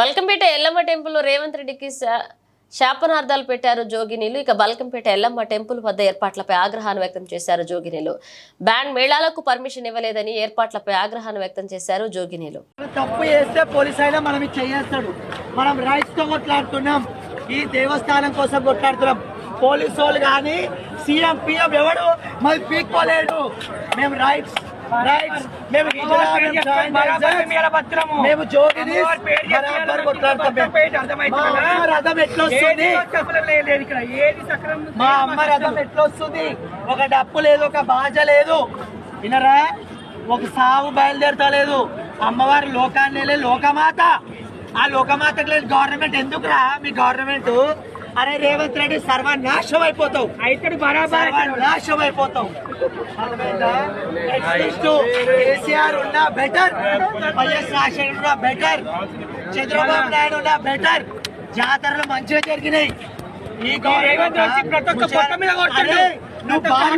Balkampet Yellamma temple Revanth రెడ్డికి శాపనార్థాలు పెట్టారు జోగినీలు. ఇక బల్కంపేట ఎల్లమ్మ టెంపుల్ వద్ద ఏర్పాట్లపై ఆగ్రహాన్ని వ్యక్తం చేశారు జోగినీలు. బ్యాండ్ మేళాలకు పర్మిషన్ ఇవ్వలేదని ఏర్పాట్లపై ఆగ్రహాన్ని వ్యక్తం చేశారు జోగినీలు. తప్పు చేస్తే పోలీస్ అయినా మనం ఇది మనం రైట్స్తో కొట్లాడుతున్నాం. ఈ దేవస్థానం కోసం కొట్లాడుతున్నాం. పోలీసు వాళ్ళు కానీ సీఎం పిఎం ఎవడు? మరి పీక్కోలేడు. మేము రైట్స్ మేము మేము జోగిని రథం ఎట్లా వస్తుంది? మా అమ్మ రథం ఎట్లా వస్తుంది? ఒక డప్పు లేదు ఒక బాజ లేదు. వినరా? ఒక సాగు బయలుదేరుతా లేదు అమ్మవారి లోకాన్ని లోకమాత. ఆ లోకమాతకు లేదు గవర్నమెంట్ ఎందుకురా? మీ గవర్నమెంట్ అరే రేవంత్ రెడ్డి సర్వనాశం అయిపోతావు అయితే అయిపోతావు అర్థమైందా? At least కేసీఆర్ ఉన్నా బెటర్ వైఎస్ రాజశేఖర్ ఉన్నా బెటర్ చంద్రబాబు నాయుడు ఉన్నా బెటర్ జాతరలు మంచిగా జరిగినాయి. ఈ గవర్నమెంట్ ప్రతి ఒక్క మీద నువ్వు బాగా